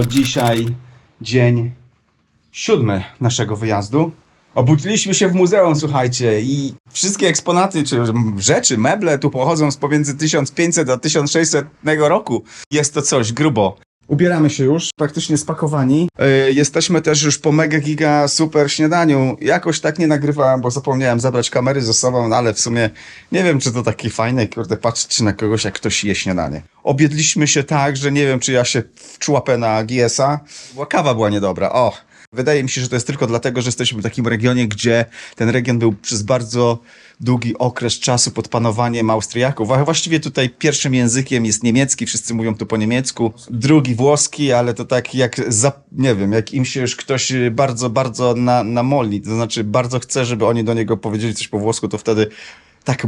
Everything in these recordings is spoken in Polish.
to dzisiaj dzień siódmy naszego wyjazdu. Obudziliśmy się w muzeum, słuchajcie, i wszystkie eksponaty, czy rzeczy, meble tu pochodzą z pomiędzy 1500 a 1600 roku. Jest to coś grubo. Ubieramy się już, praktycznie spakowani. Yy, jesteśmy też już po mega giga super śniadaniu. Jakoś tak nie nagrywałem, bo zapomniałem zabrać kamery ze sobą, no ale w sumie nie wiem, czy to takie fajne, kurde, patrzeć na kogoś, jak ktoś je śniadanie. Obiedliśmy się tak, że nie wiem, czy ja się wczłapę na GS-a. Kawa była niedobra, o. Wydaje mi się, że to jest tylko dlatego, że jesteśmy w takim regionie, gdzie ten region był przez bardzo długi okres czasu pod panowaniem Austriaków. A właściwie tutaj pierwszym językiem jest niemiecki, wszyscy mówią tu po niemiecku. Drugi włoski, ale to tak jak, za, nie wiem, jak im się już ktoś bardzo, bardzo na, namoli, to znaczy bardzo chce, żeby oni do niego powiedzieli coś po włosku, to wtedy tak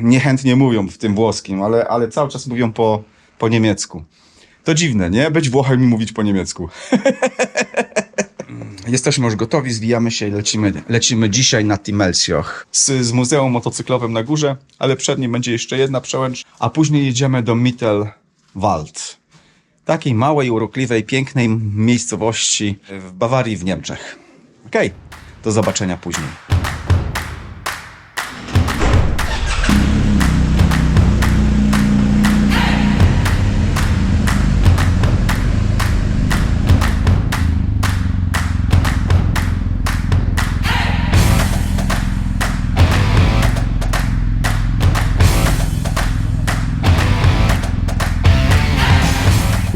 niechętnie mówią w tym włoskim, ale, ale cały czas mówią po, po niemiecku. To dziwne, nie? Być Włochem i mówić po niemiecku. Jesteśmy już gotowi, zwijamy się i lecimy, lecimy dzisiaj na Timelsioch z, z Muzeum Motocyklowym na górze, ale przed nim będzie jeszcze jedna przełęcz, a później jedziemy do Mittelwald. Takiej małej, urokliwej, pięknej miejscowości w Bawarii w Niemczech. Okej, do zobaczenia później.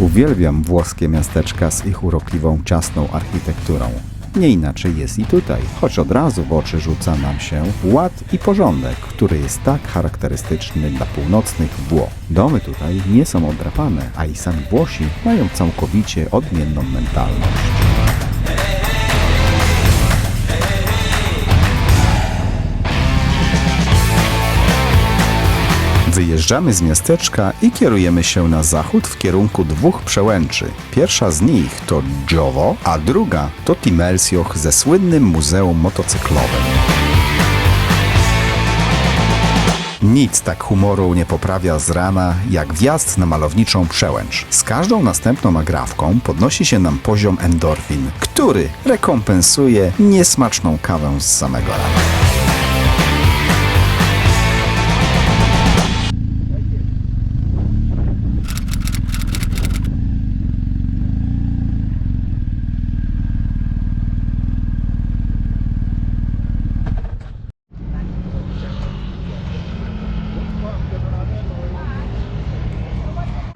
Uwielbiam włoskie miasteczka z ich urokliwą, ciasną architekturą. Nie inaczej jest i tutaj, choć od razu w oczy rzuca nam się ład i porządek, który jest tak charakterystyczny dla północnych Włoch. Domy tutaj nie są odrapane, a i sami Włosi mają całkowicie odmienną mentalność. Wyjeżdżamy z miasteczka i kierujemy się na zachód w kierunku dwóch przełęczy. Pierwsza z nich to Giovo, a druga to Timelsioch ze słynnym muzeum motocyklowym. Nic tak humoru nie poprawia z rana, jak wjazd na malowniczą przełęcz. Z każdą następną agrafką podnosi się nam poziom endorfin, który rekompensuje niesmaczną kawę z samego rana.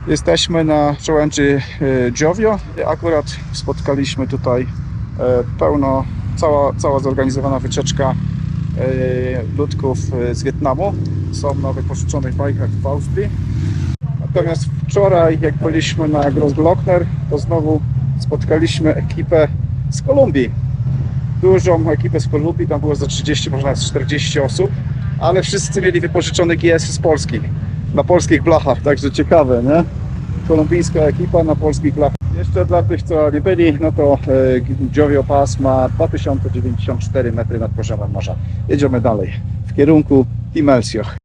Jesteśmy na przełęczy e, Giovio. Akurat spotkaliśmy tutaj e, pełno, cała, cała zorganizowana wycieczka e, ludków z Wietnamu. Są na wypożyczonych bajkach w Austrii. Natomiast wczoraj, jak byliśmy na Grossglockner, to znowu spotkaliśmy ekipę z Kolumbii. Dużą ekipę z Kolumbii, tam było za 30, może nawet 40 osób, ale wszyscy mieli wypożyczone GS z Polski na polskich blachach, także ciekawe, nie? Kolumbijska ekipa na polskich blachach. Jeszcze dla tych, co nie byli, no to e, Giovio Pass ma 2094 metry nad poziomem morza. Jedziemy dalej w kierunku Timelsioch.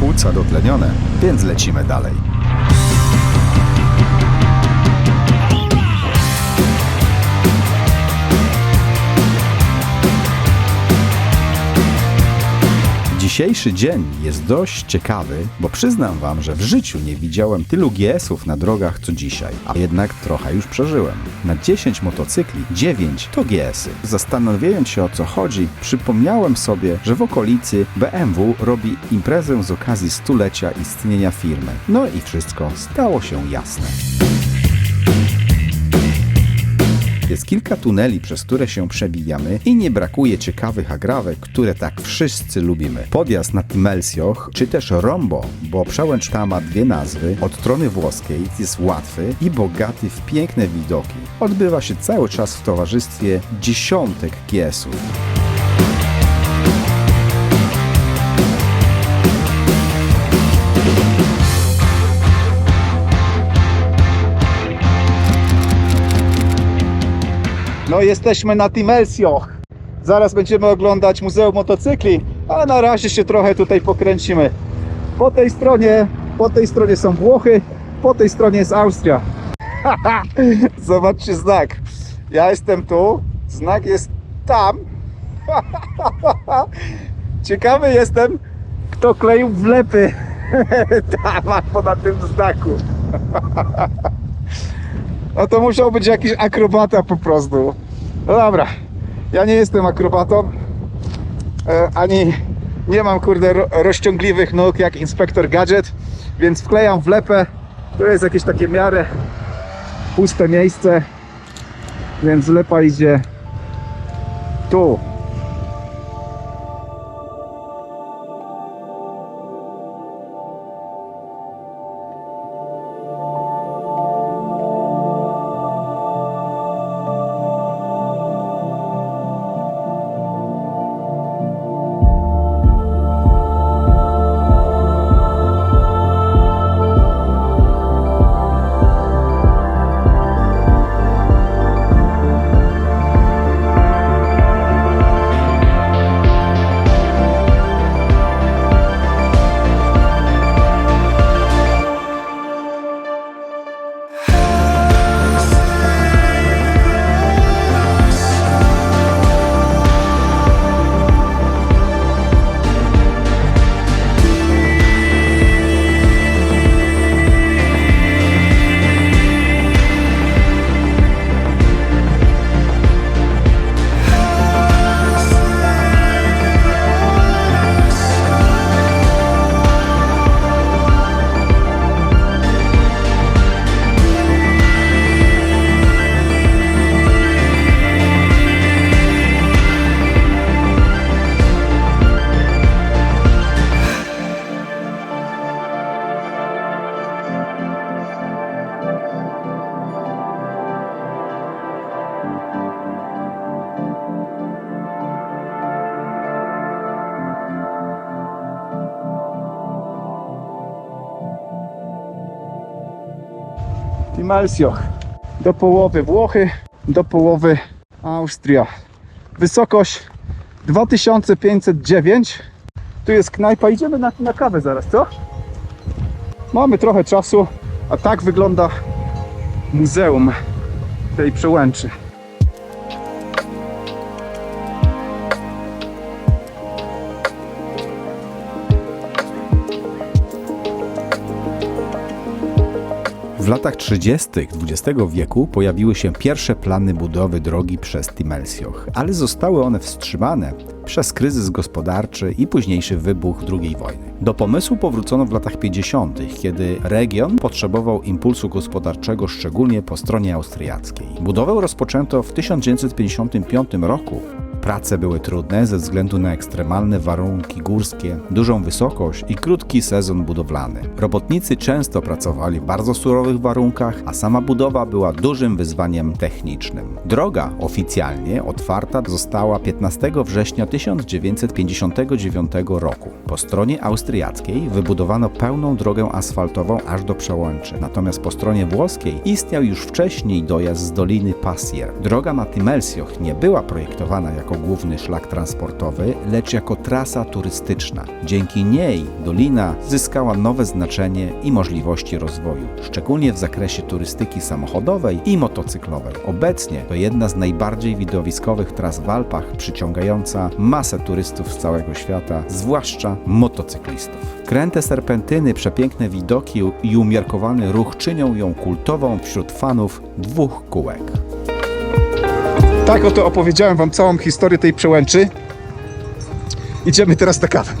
Płuca dotlenione, więc lecimy dalej. Dzisiejszy dzień jest dość ciekawy, bo przyznam wam, że w życiu nie widziałem tylu GS-ów na drogach co dzisiaj, a jednak trochę już przeżyłem. Na 10 motocykli 9 to GS-y. Zastanawiając się o co chodzi, przypomniałem sobie, że w okolicy BMW robi imprezę z okazji stulecia istnienia firmy. No i wszystko stało się jasne. Jest kilka tuneli, przez które się przebijamy i nie brakuje ciekawych agrawek, które tak wszyscy lubimy. Podjazd na Timelsioch, czy też Rombo, bo przełęcz ta ma dwie nazwy, od strony włoskiej jest łatwy i bogaty w piękne widoki. Odbywa się cały czas w towarzystwie dziesiątek kiesów. No jesteśmy na Timelsioch. Zaraz będziemy oglądać Muzeum Motocykli, a na razie się trochę tutaj pokręcimy. Po tej stronie Po tej stronie są Włochy, po tej stronie jest Austria. Zobaczcie znak. Ja jestem tu, znak jest tam. Ciekawy jestem, kto kleił wlepy tam albo na tym znaku. No to musiał być jakiś akrobata po prostu. No dobra, ja nie jestem akrobatą, e, ani nie mam kurde ro rozciągliwych nóg jak inspektor gadżet, więc wklejam wlepę. To jest jakieś takie miarę puste miejsce, więc lepa idzie tu. Timalsioch. Do połowy Włochy, do połowy Austria. Wysokość 2509. Tu jest knajpa. Idziemy na, na kawę zaraz, co? Mamy trochę czasu, a tak wygląda muzeum tej przełęczy. W latach 30. XX wieku pojawiły się pierwsze plany budowy drogi przez Timelsioch, ale zostały one wstrzymane przez kryzys gospodarczy i późniejszy wybuch II wojny. Do pomysłu powrócono w latach 50., kiedy region potrzebował impulsu gospodarczego, szczególnie po stronie austriackiej. Budowę rozpoczęto w 1955 roku. Prace były trudne ze względu na ekstremalne warunki górskie, dużą wysokość i krótki sezon budowlany. Robotnicy często pracowali w bardzo surowych warunkach, a sama budowa była dużym wyzwaniem technicznym. Droga oficjalnie otwarta została 15 września 1959 roku. Po stronie austriackiej wybudowano pełną drogę asfaltową aż do przełęczy, natomiast po stronie włoskiej istniał już wcześniej dojazd z Doliny Passier. Droga na Timelsioch nie była projektowana jako główny szlak transportowy, lecz jako trasa turystyczna. Dzięki niej dolina zyskała nowe znaczenie i możliwości rozwoju, szczególnie w zakresie turystyki samochodowej i motocyklowej. Obecnie to jedna z najbardziej widowiskowych tras w Alpach, przyciągająca masę turystów z całego świata, zwłaszcza motocyklistów. Kręte serpentyny, przepiękne widoki i umiarkowany ruch czynią ją kultową wśród fanów dwóch kółek. Tak oto opowiedziałem Wam całą historię tej przełęczy. Idziemy teraz na kawę.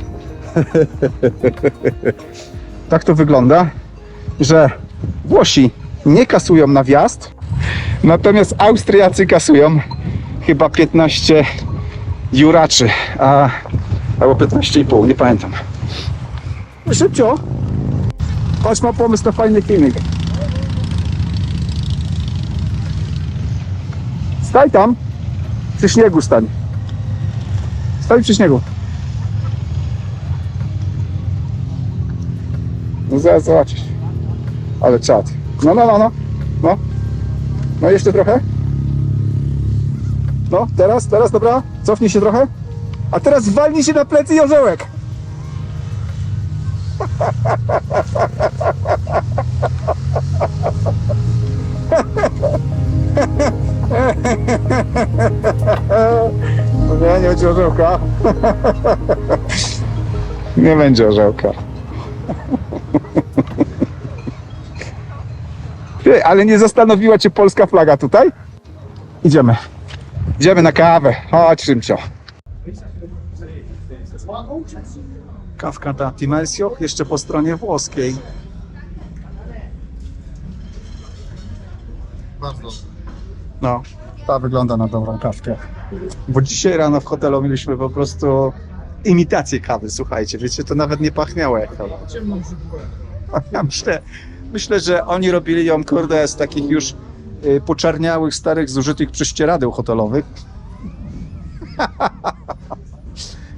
tak to wygląda, że Włosi nie kasują na wjazd, natomiast Austriacy kasują chyba 15 juraczy, a, albo 15,5, nie pamiętam. Szybcio! Patrz, ma pomysł na fajny filmik. Staj tam. Przy śniegu stań. Staj przy śniegu. No zaraz zobaczysz. Ale czad. No, no, no, no. No. No jeszcze trochę. No, teraz, teraz, dobra. Cofnij się trochę. A teraz walnij się na plecy i orzełek. nie, nie będzie orzełka. Nie będzie orzełka. Ty, ale nie zastanowiła cię polska flaga tutaj? Idziemy. Idziemy na kawę. Chodź, Szymcio. Kawka na Timelsioch, jeszcze po stronie włoskiej. Bardzo. No, ta wygląda na dobrą kawkę. Bo dzisiaj rano w hotelu mieliśmy po prostu imitację kawy, słuchajcie, wiecie, to nawet nie pachniało jak kawa. Ja myślę, myślę, że oni robili ją, kurde, z takich już y, poczarniałych, starych, zużytych prześcieradeł hotelowych.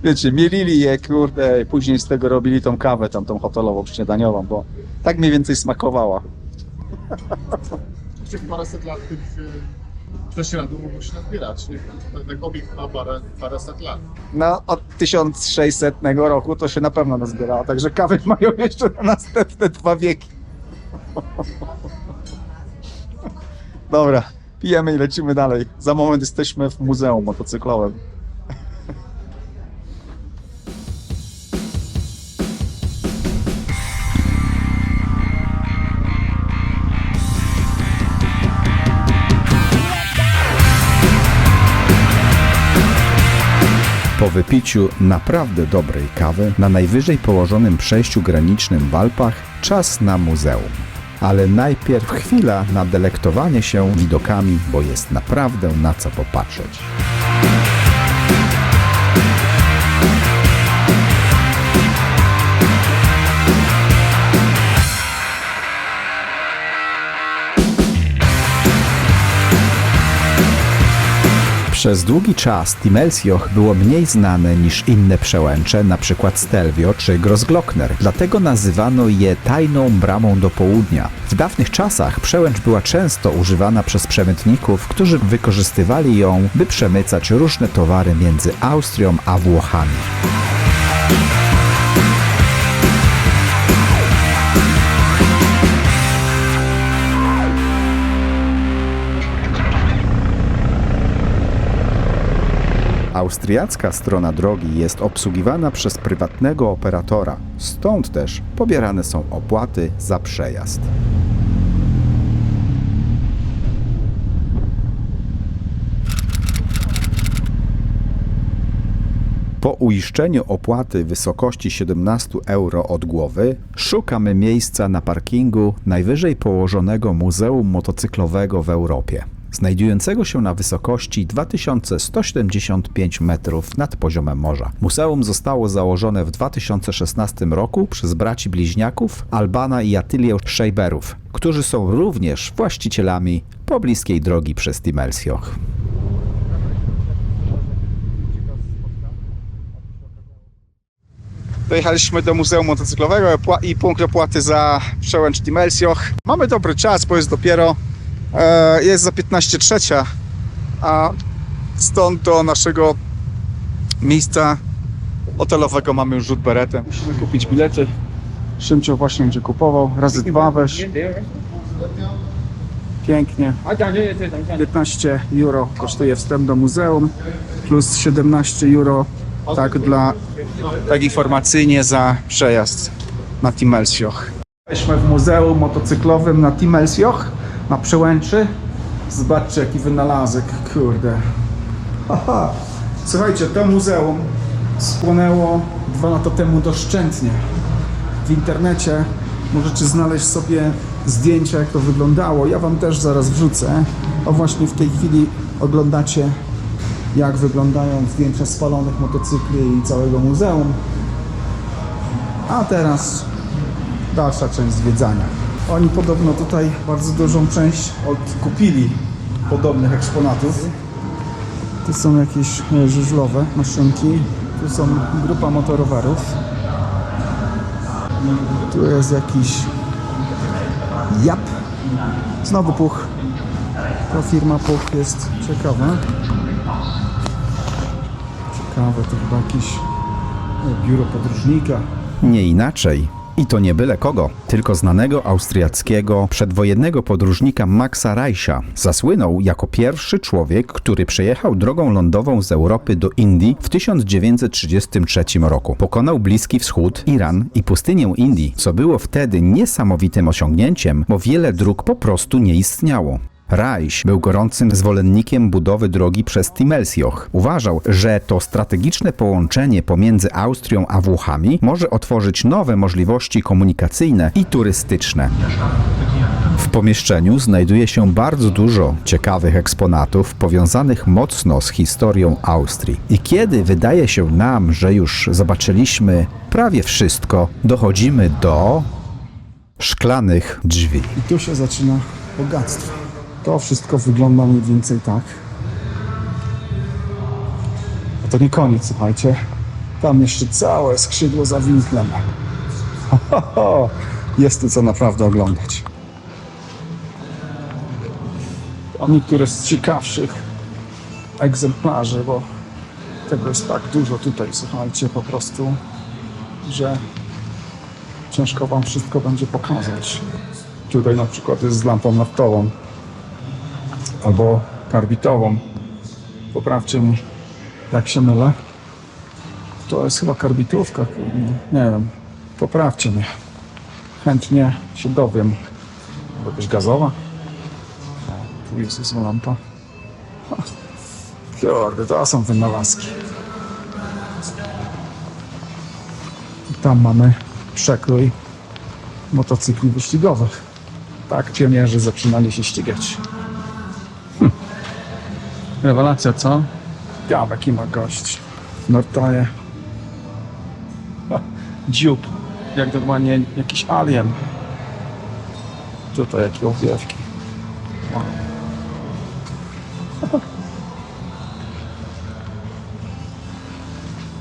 Wiecie, mielili je, kurde, i później z tego robili tą kawę, tam tą hotelową, śniadaniową, bo tak mniej więcej smakowała. Czy paręset lat tych e, prześladów mogło się nazbierać. Ten obiekt ma parę, paręset lat. No, od 1600 roku to się na pewno nazbierało, także kawy mają jeszcze na następne dwa wieki. Dobra, pijemy i lecimy dalej. Za moment jesteśmy w muzeum motocyklowym. Po wypiciu naprawdę dobrej kawy na najwyżej położonym przejściu granicznym w Alpach czas na muzeum. Ale najpierw chwila na delektowanie się widokami, bo jest naprawdę na co popatrzeć. Przez długi czas Timelsioch było mniej znane niż inne przełęcze, np. Stelvio czy Grossglockner. Dlatego nazywano je tajną bramą do południa. W dawnych czasach przełęcz była często używana przez przemytników, którzy wykorzystywali ją, by przemycać różne towary między Austrią a Włochami. Austriacka strona drogi jest obsługiwana przez prywatnego operatora, stąd też pobierane są opłaty za przejazd. Po uiszczeniu opłaty w wysokości 17 euro od głowy, szukamy miejsca na parkingu najwyżej położonego muzeum motocyklowego w Europie, znajdującego się na wysokości 2175 metrów nad poziomem morza. Muzeum zostało założone w 2016 roku przez braci bliźniaków Albana i Atylię Szejberów, którzy są również właścicielami pobliskiej drogi przez Timelsioch. Dojechaliśmy do Muzeum Motocyklowego i punkt opłaty za przełęcz Timelsioch. Mamy dobry czas, bo jest dopiero jest za 15 trzecia, a stąd do naszego miejsca hotelowego mamy już rzut beretem. Musimy kupić bilety. Szymcio właśnie będzie kupował. Razy dwa weź. Pięknie. 15 euro kosztuje wstęp do muzeum, plus 17 euro tak dla tak informacyjnie za przejazd na Timelsioch. Jesteśmy w muzeum motocyklowym na Timelsioch, na Przełęczy. Zobaczcie jaki wynalazek, kurde. Aha. Słuchajcie, to muzeum spłonęło dwa lata temu doszczętnie. W internecie możecie znaleźć sobie zdjęcia, jak to wyglądało. Ja wam też zaraz wrzucę. O właśnie w tej chwili oglądacie jak wyglądają zdjęcia spalonych motocykli i całego muzeum. A teraz dalsza część zwiedzania. Oni podobno tutaj bardzo dużą część odkupili podobnych eksponatów. Tu są jakieś żużlowe maszynki. Tu są grupa motorowerów. Tu jest jakiś Jap. Znowu Puch. To firma Puch jest ciekawa. Ciekawe, to chyba jakieś biuro podróżnika. Nie inaczej. I to nie byle kogo, tylko znanego austriackiego przedwojennego podróżnika Maxa Reicha. Zasłynął jako pierwszy człowiek, który przejechał drogą lądową z Europy do Indii w 1933 roku. Pokonał Bliski Wschód, Iran i pustynię Indii, co było wtedy niesamowitym osiągnięciem, bo wiele dróg po prostu nie istniało. Reich był gorącym zwolennikiem budowy drogi przez Timelsioch. Uważał, że to strategiczne połączenie pomiędzy Austrią a Włochami może otworzyć nowe możliwości komunikacyjne i turystyczne. W pomieszczeniu znajduje się bardzo dużo ciekawych eksponatów powiązanych mocno z historią Austrii. I kiedy wydaje się nam, że już zobaczyliśmy prawie wszystko, dochodzimy do szklanych drzwi. I tu się zaczyna bogactwo. To wszystko wygląda mniej więcej tak. A to nie koniec, słuchajcie. Tam jeszcze całe skrzydło za winklem. Ho, ho, ho. Jest tu co naprawdę oglądać. To niektóre z ciekawszych egzemplarzy, bo tego jest tak dużo tutaj, słuchajcie, po prostu, że ciężko wam wszystko będzie pokazać. Tutaj na przykład jest z lampą naftową albo karbitową. Poprawcie mnie, jak się mylę. To jest chyba karbitówka, nie wiem. Poprawcie mnie. Chętnie się dowiem. Albo jakaś gazowa. Tu jest jest lampa. Kurde, to są wynalazki. I Tam mamy przekrój motocykli wyścigowych. Tak pionierzy zaczynali się ścigać. Rewelacja, co? Ja, jaki ma gość. Ha, Dziób. Jak normalnie jakiś alien. Tutaj jakie owiewki.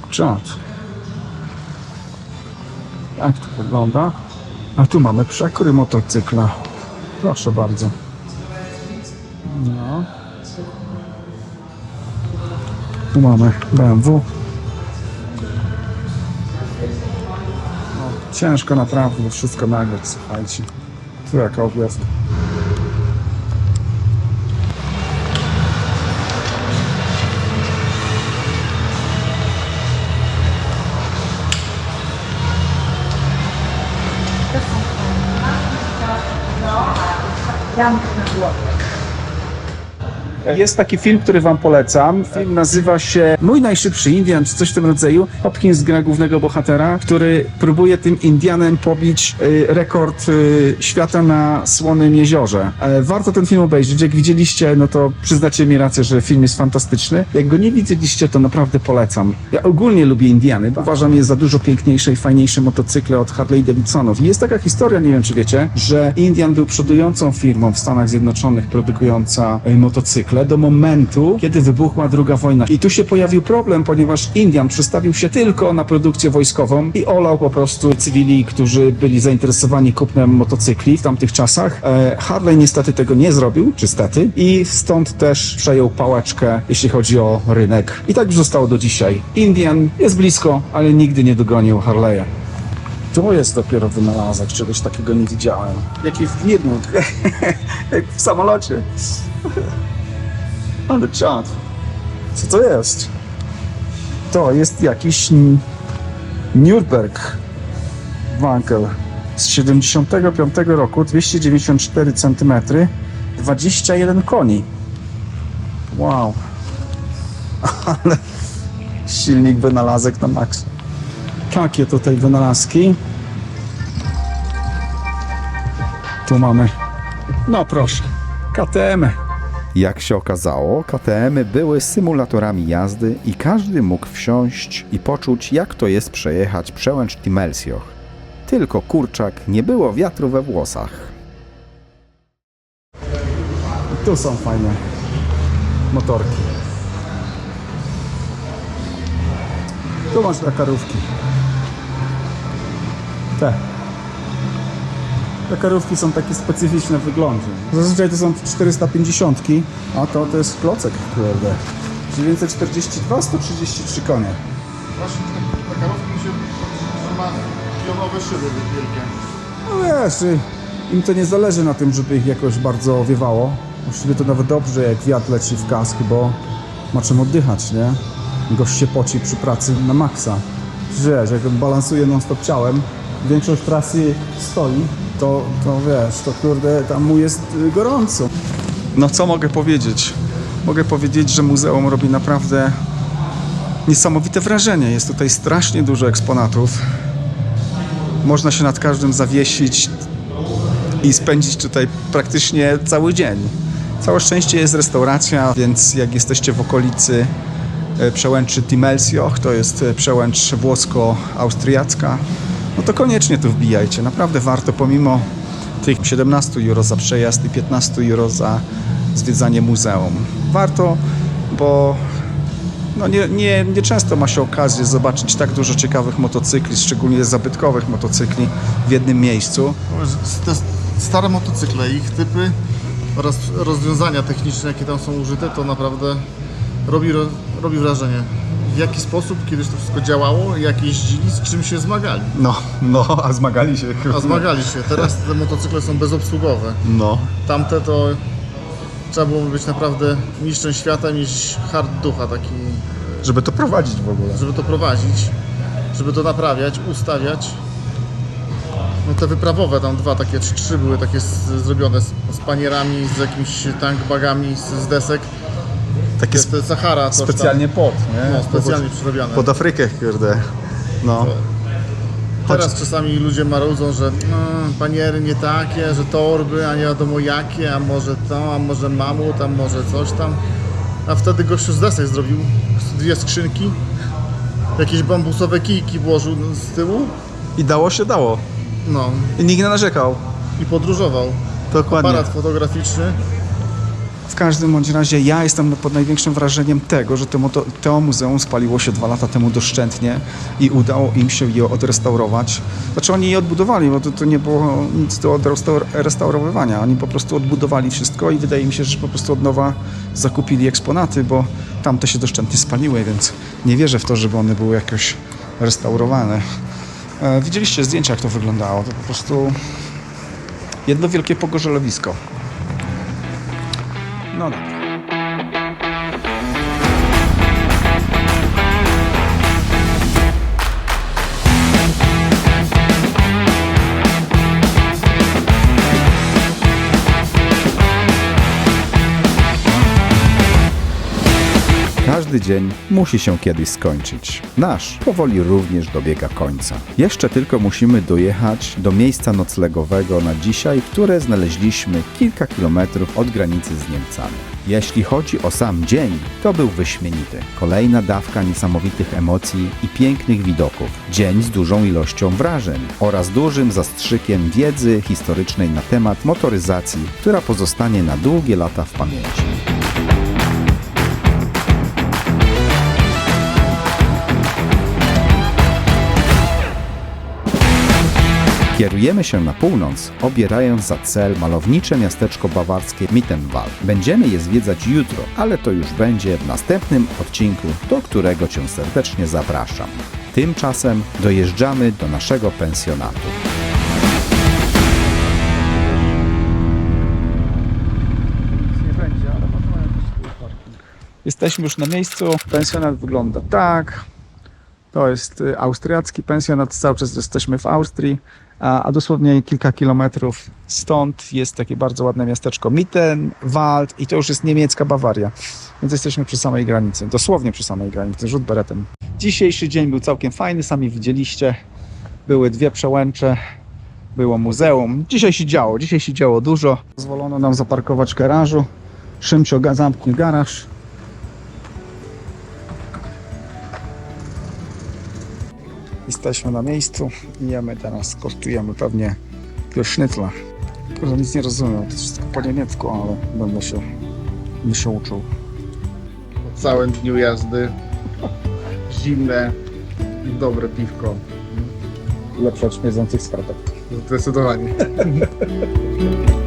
Czad. Jak to wygląda? A tu mamy przekrój motocykla. Proszę bardzo. Tu mamy BMW. No, ciężko naprawdę wszystko nagrać, słuchajcie. Tu jaka objazdka. Jest taki film, który wam polecam. Film nazywa się Mój najszybszy Indian, czy coś w tym rodzaju. Hopkins gra głównego bohatera, który próbuje tym Indianem pobić y, rekord y, świata na Słonym Jeziorze. E, warto ten film obejrzeć. Jak widzieliście, no to przyznacie mi rację, że film jest fantastyczny. Jak go nie widzieliście, to naprawdę polecam. Ja ogólnie lubię Indiany. Uważam je za dużo piękniejsze i fajniejsze motocykle od Harley Davidsonów. I jest taka historia, nie wiem czy wiecie, że Indian był przodującą firmą w Stanach Zjednoczonych produkująca y, motocykle do momentu, kiedy wybuchła druga wojna. I tu się pojawił problem, ponieważ Indian przestawił się tylko na produkcję wojskową i olał po prostu cywili, którzy byli zainteresowani kupnem motocykli w tamtych czasach. E, Harley niestety tego nie zrobił, czy stety, i stąd też przejął pałeczkę, jeśli chodzi o rynek. I tak już zostało do dzisiaj. Indian jest blisko, ale nigdy nie dogonił Harley'a. To jest dopiero wynalazek, czegoś takiego nie widziałem. Jaki wirnik, jak w samolocie. Ale czad. Co to jest? To jest jakiś N- Nürburg Wankel z 75 roku, 294 cm, 21 koni. Wow. Ale silnik wynalazek na maks. Takie tutaj wynalazki. Tu mamy, no proszę, KTM. Jak się okazało, KTM-y były symulatorami jazdy i każdy mógł wsiąść i poczuć, jak to jest przejechać przełęcz Timelsioch. Tylko kurczak, nie było wiatru we włosach. Tu są fajne motorki. Tu masz Dakarówki. Te. Dakarówki są takie specyficzne w wyglądzie. Zazwyczaj to są 450, a to to jest klocek, kurde. 942, 133 konie. Właśnie te karówki mi się normalne. pionowe szyby wielkie. No wiesz, y, im to nie zależy na tym, żeby ich jakoś bardzo wiewało. Właściwie to nawet dobrze, jak wiatr leci w kask, bo ma czym oddychać, nie? Gość się poci przy pracy na maksa. Wiesz, jak balansuje non-stop ciałem, większość trasy stoi, to, to wiesz, to kurde, tam mu jest y, gorąco. No co mogę powiedzieć? Mogę powiedzieć, że muzeum robi naprawdę niesamowite wrażenie. Jest tutaj strasznie dużo eksponatów. Można się nad każdym zawiesić i spędzić tutaj praktycznie cały dzień. Całe szczęście jest restauracja, więc jak jesteście w okolicy e, przełęczy Timelsioch, to jest e, przełęcz włosko-austriacka, no to koniecznie tu wbijajcie. Naprawdę warto, pomimo tych 17 euro za przejazd i 15 euro za zwiedzanie muzeum. Warto, bo no nie, nie, nie często ma się okazję zobaczyć tak dużo ciekawych motocykli, szczególnie zabytkowych motocykli w jednym miejscu. Te stare motocykle, ich typy oraz rozwiązania techniczne, jakie tam są użyte, to naprawdę robi, ro- robi wrażenie. W jaki sposób kiedyś to wszystko działało, jak jeździli, z czym się zmagali. No, no, a zmagali się. A zmagali się. Teraz te motocykle są bezobsługowe. No. Tamte to trzeba było być naprawdę mistrzem świata, mieć hard ducha taki, Żeby to prowadzić w ogóle. żeby to prowadzić, żeby to naprawiać, ustawiać. No te wyprawowe tam dwa, takie trzy, trzy były takie z, zrobione z, z panierami, z jakimiś tankbagami z, z desek. Takie Jest Sahara coś specjalnie pod, tam. nie? No, specjalnie przerobione. Pod Afrykę, kurde. No. Teraz czasami ludzie marudzą, że no, paniery nie takie, że torby, a nie wiadomo jakie, a może to, a może mamut, a może coś tam. A wtedy gościu z desek zrobił dwie skrzynki, jakieś bambusowe kijki włożył z tyłu, I dało się, dało. no I nikt nie narzekał. i podróżował. Dokładnie. Aparat fotograficzny. W każdym bądź razie ja jestem pod największym wrażeniem tego, że to, to muzeum spaliło się dwa lata temu doszczętnie i udało im się je odrestaurować. Znaczy oni je odbudowali, bo to, to nie było nic do restaurowywania. Oni po prostu odbudowali wszystko i wydaje mi się, że po prostu od nowa zakupili eksponaty, bo tamte się doszczętnie spaliły, więc nie wierzę w to, żeby one były jakoś restaurowane. E, widzieliście zdjęcia, jak to wyglądało. To po prostu jedno wielkie pogorzelowisko. No dobra. Każdy dzień musi się kiedyś skończyć. Nasz powoli również dobiega końca. Jeszcze tylko musimy dojechać do miejsca noclegowego na dzisiaj, które znaleźliśmy kilka kilometrów od granicy z Niemcami. Jeśli chodzi o sam dzień, to był wyśmienity. Kolejna dawka niesamowitych emocji i pięknych widoków. Dzień z dużą ilością wrażeń oraz dużym zastrzykiem wiedzy historycznej na temat motoryzacji, która pozostanie na długie lata w pamięci. Kierujemy się na północ, obierając za cel malownicze miasteczko bawarskie Mittenwald. Będziemy je zwiedzać jutro, ale to już będzie w następnym odcinku, do którego Cię serdecznie zapraszam. Tymczasem dojeżdżamy do naszego pensjonatu. Jesteśmy już na miejscu. Pensjonat wygląda tak. To jest y, austriacki pensjonat. Cały czas jesteśmy w Austrii, a, a dosłownie kilka kilometrów stąd jest takie bardzo ładne miasteczko Mittenwald i to już jest niemiecka Bawaria. Więc jesteśmy przy samej granicy, dosłownie przy samej granicy, rzut beretem. Dzisiejszy dzień był całkiem fajny, sami widzieliście. Były dwie przełęcze, było muzeum. Dzisiaj się działo, dzisiaj się działo dużo. Pozwolono nam zaparkować w garażu. Szymcio zamknie garaż. Jesteśmy na miejscu i jemy teraz, kosztujemy pewnie sznytla. Kurde, nic nie rozumiem, to wszystko po niemiecku, ale będę się, będę się uczył. Po całym dniu jazdy. Zimne, dobre piwko. Lepsze od śmierdzących skarpet. Zdecydowanie.